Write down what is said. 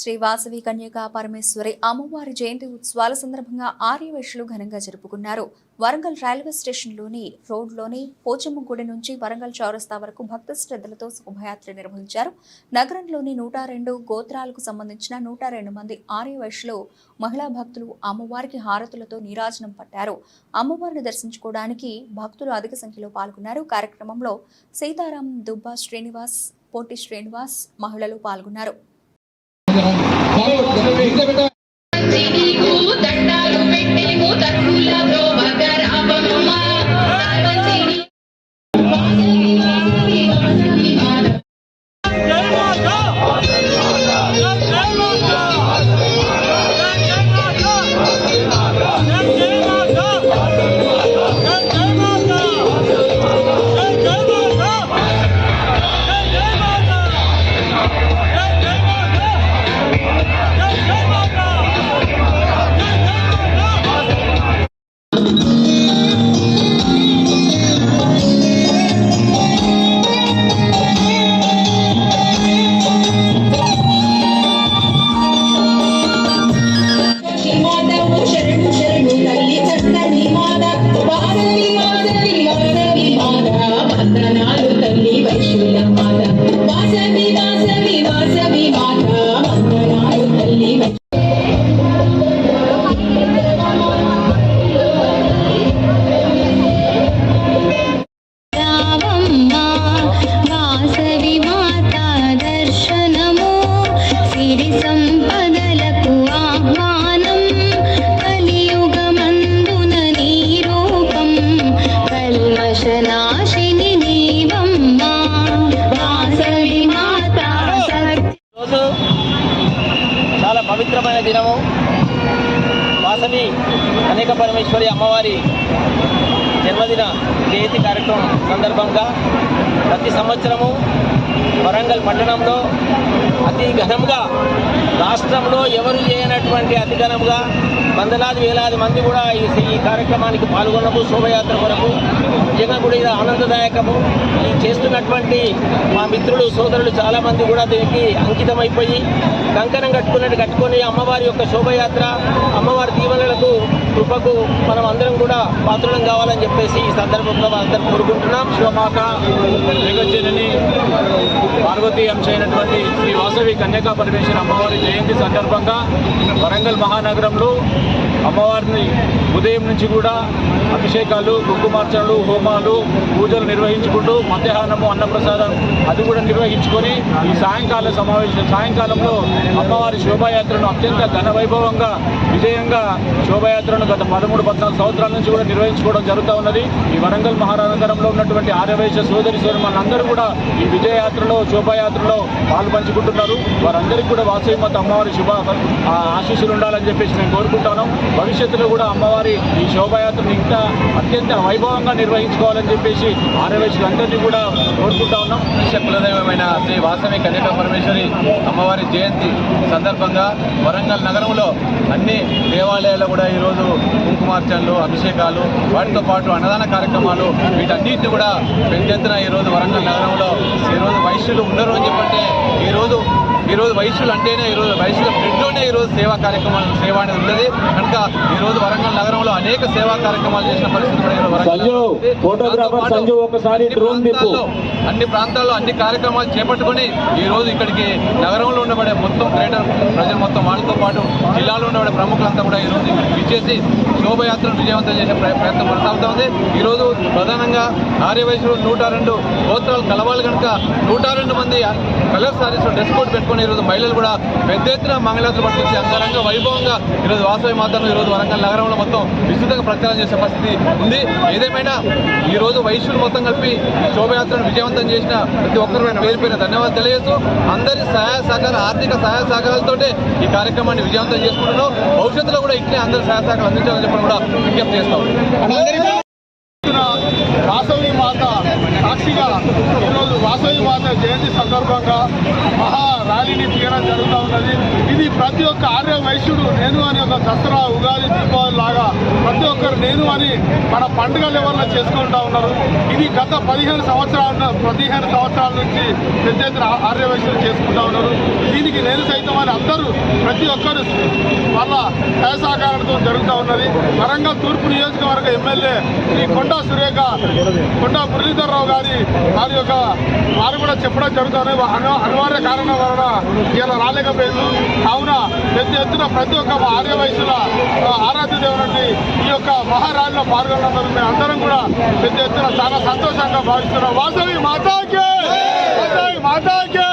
శ్రీ వాసవి కన్యకా పరమేశ్వరి అమ్మవారి జయంతి ఉత్సవాల సందర్భంగా ఆర్యవేషులు ఘనంగా జరుపుకున్నారు. వరంగల్ రైల్వే స్టేషన్లోని రోడ్లోని పోచమ్మ గుడి నుంచి వరంగల్ చౌరస్తా వరకు భక్త శ్రద్ధలతో శోభయాత్ర నిర్వహించారు. నగరంలోని నూట రెండు గోత్రాలకు సంబంధించిన నూట రెండు మంది ఆర్యవేషులు మహిళా భక్తులు అమ్మవారికి హారతులతో నీరాజనం పట్టారు. అమ్మవారిని దర్శించుకోవడానికి భక్తులు అధిక సంఖ్యలో పాల్గొన్నారు. కార్యక్రమంలో సీతారాం దుబ్బా శ్రీనివాస్ పోటి శ్రీనివాస్ మహిళలు పాల్గొన్నారు. వాసవి అనేక పరమేశ్వరి అమ్మవారి జన్మదిన జయంతి కార్యక్రమం సందర్భంగా ప్రతి సంవత్సరము వరంగల్ పట్టణంలో అతి ఘనంగా రాష్ట్రంలో ఎవరు చేయనటువంటి అతి ఘనంగా వందలాది వేలాది మంది కూడా ఈ కార్యక్రమానికి పాల్గొనము శోభయాత్ర కొరకు నిజంగా కూడా ఇది ఆనందదాయకము. ఈ చేస్తున్నటువంటి మా మిత్రులు సోదరులు చాలామంది కూడా దీనికి అంకితమైపోయి కంకణం కట్టుకున్నట్టు కట్టుకొని అమ్మవారి యొక్క శోభయాత్ర అమ్మవారి దీవెనలకు కృపకు మనం అందరం కూడా పాత్రలం కావాలని చెప్పేసి ఈ సందర్భంగా అందరం కోరుకుంటున్నాం. శివమాక జగజ్జనని పార్వతీ అంశ అయినటువంటి శ్రీ వాసవి కన్యకా పరమేశ్వర అమ్మవారి జయంతి సందర్భంగా వరంగల్ మహానగరంలో అమ్మవారిని ఉదయం నుంచి కూడా అభిషేకాలు కుంకుమార్చనలు హోమాలు పూజలు నిర్వహించుకుంటూ మధ్యాహ్నము అన్నప్రసాదం అది కూడా నిర్వహించుకొని ఈ సాయంకాల సమావేశం సాయంకాలంలో అమ్మవారి శోభాయాత్రను అత్యంత ఘన వైభవంగా విజయంగా శోభాయాత్రను గత పదమూడు పద్నాలుగు సంవత్సరాల నుంచి కూడా నిర్వహించుకోవడం జరుగుతూ ఉన్నది. ఈ వరంగల్ మహారానందరంలో ఉన్నటువంటి ఆర్యవైశ్య సోదరి సోదరి మనందరూ కూడా ఈ విజయయాత్రలో శోభాయాత్రలో పాలు పంచుకుంటున్నారు వారందరికీ కూడా వాసవి మత అమ్మవారి శుభ ఆశీస్సులు ఉండాలని చెప్పేసి మేము కోరుకుంటాను భవిష్యత్తులో కూడా అమ్మవారి ఈ శోభాయాత్రను ఇంకా అత్యంత వైభవంగా నిర్వహించుకోవాలని చెప్పేసి ఆర్యవైశ్యులందరినీ కూడా కోరుకుంటా ఉన్నాం. కులదైవమైన శ్రీ వాసవి కన్యకా పరమేశ్వరి అమ్మవారి జయంతి సందర్భంగా వరంగల్ నగరంలో అన్ని దేవాలయాల్లో కూడా ఈరోజు కుంకుమార్చనలు అభిషేకాలు వాటితో పాటు అన్నదాన కార్యక్రమాలు వీటన్నిటిని కూడా పెద్ద ఎత్తున ఈరోజు వరంగల్ నగరంలో ఈరోజు వైశ్యులు ఉండరు అని చెప్పంటే ఈరోజు ఈరోజు వైశ్యులు అంటేనే ఈరోజు వైశ్యుల బ్లడ్లోనే ఈరోజు సేవా కార్యక్రమాలు సేవ అనేది ఉన్నది కనుక ఈరోజు వరంగల్ నగరంలో అనేక సేవా కార్యక్రమాలు చేసిన పరిస్థితి ఈరోజు అన్ని. ప్రాంతాల్లో అన్ని కార్యక్రమాలు చేపట్టుకొని ఈ రోజు ఇక్కడికి నగరంలో ఉండబడే మొత్తం గ్రేటర్ ప్రజలు మొత్తం వాళ్ళతో పాటు జిల్లాలో ఉండబడే ప్రముఖులంతా కూడా ఈ రోజు ఇక్కడికి ఇచ్చేసి శోభయాత్రను విజయవంతం చేసే ప్ర- ప్రయత్నం కొనసాగుతా ఉంది. ఈ రోజు ప్రధానంగా ఆర్యవయసులు నూట రెండు గోత్రాలు కలవాలి కనుక నూట రెండు మంది కలర్ సారీస్ డ్రెస్ కోడ్ పెట్టుకొని ఈరోజు మహిళలు కూడా పెద్ద ఎత్తున మంగళాత్ర పట్టుకొచ్చి అంగరంగ వైభవంగా ఈరోజు వాసవి మాతను ఈరోజు వరంగల్ నగరంలో మొత్తం విస్తృతంగా ప్రచారం చేసే పరిస్థితి ఉంది. ఏదేమైనా ఈ రోజు వైశ్యులు మొత్తం కలిపి ఈ శోభయాత్రను విజయవంతం చేసిన ప్రతి ఒక్కరు పేరు పేరు ధన్యవాదాలు తెలియజేస్తూ అందరి సహాయ సహకార ఆర్థిక సహాయ సహకారాలతోటే ఈ కార్యక్రమాన్ని విజయవంతం చేసుకుంటున్నాం. భవిష్యత్తులో కూడా ఇట్లే అందరి సహాయ సహకారాలు అందించాలని చెప్పి కూడా విజ్ఞప్తి చేస్తాం. వాసవి మాత సాక్షిగా ఈరోజు వాసవి మాత జయంతి సందర్భంగా మహా ర్యాలీని తీయడం జరుగుతూ ఉన్నది. ఇది ప్రతి ఒక్క ఆర్య వైశ్యుడు నేను అని ఒక దసరా ఉగాది దీపావళి లాగా ప్రతి ఒక్కరు నేను అని మన పండుగ లెవెల్లో చేసుకుంటా ఉన్నారు. ఇది గత పదిహేను సంవత్సరాల పదిహేను సంవత్సరాల నుంచి పెద్ద ఎత్తున ఆర్య వైశ్యులు చేసుకుంటా ఉన్నారు. దీనికి నేను సైతం అని అందరూ ప్రతి ఒక్కరు వాళ్ళ సహాయ జరుగుతూ ఉన్నది. వరంగల్ తూర్పు నియోజకవర్గ ఎమ్మెల్యే శ్రీ కొండా సురేఖ కొండా మురళీధర్రావు గారి వారి యొక్క వారు కూడా చెప్పడం జరుగుతుంది అనివార్య కారణం వలన ఇలా రాలేకపోయింది. కావున పెద్ద ఎత్తున ప్రతి ఒక్క ఆర్య వయసుల ఆరాధ్య దేవుడి ఈ యొక్క మహారాజులో పాల్గొన్నందుకు మేము అందరం కూడా పెద్ద ఎత్తున చాలా సంతోషంగా భావిస్తున్నాం. వాసవి మాతాకే! వాసవి మాతాకే!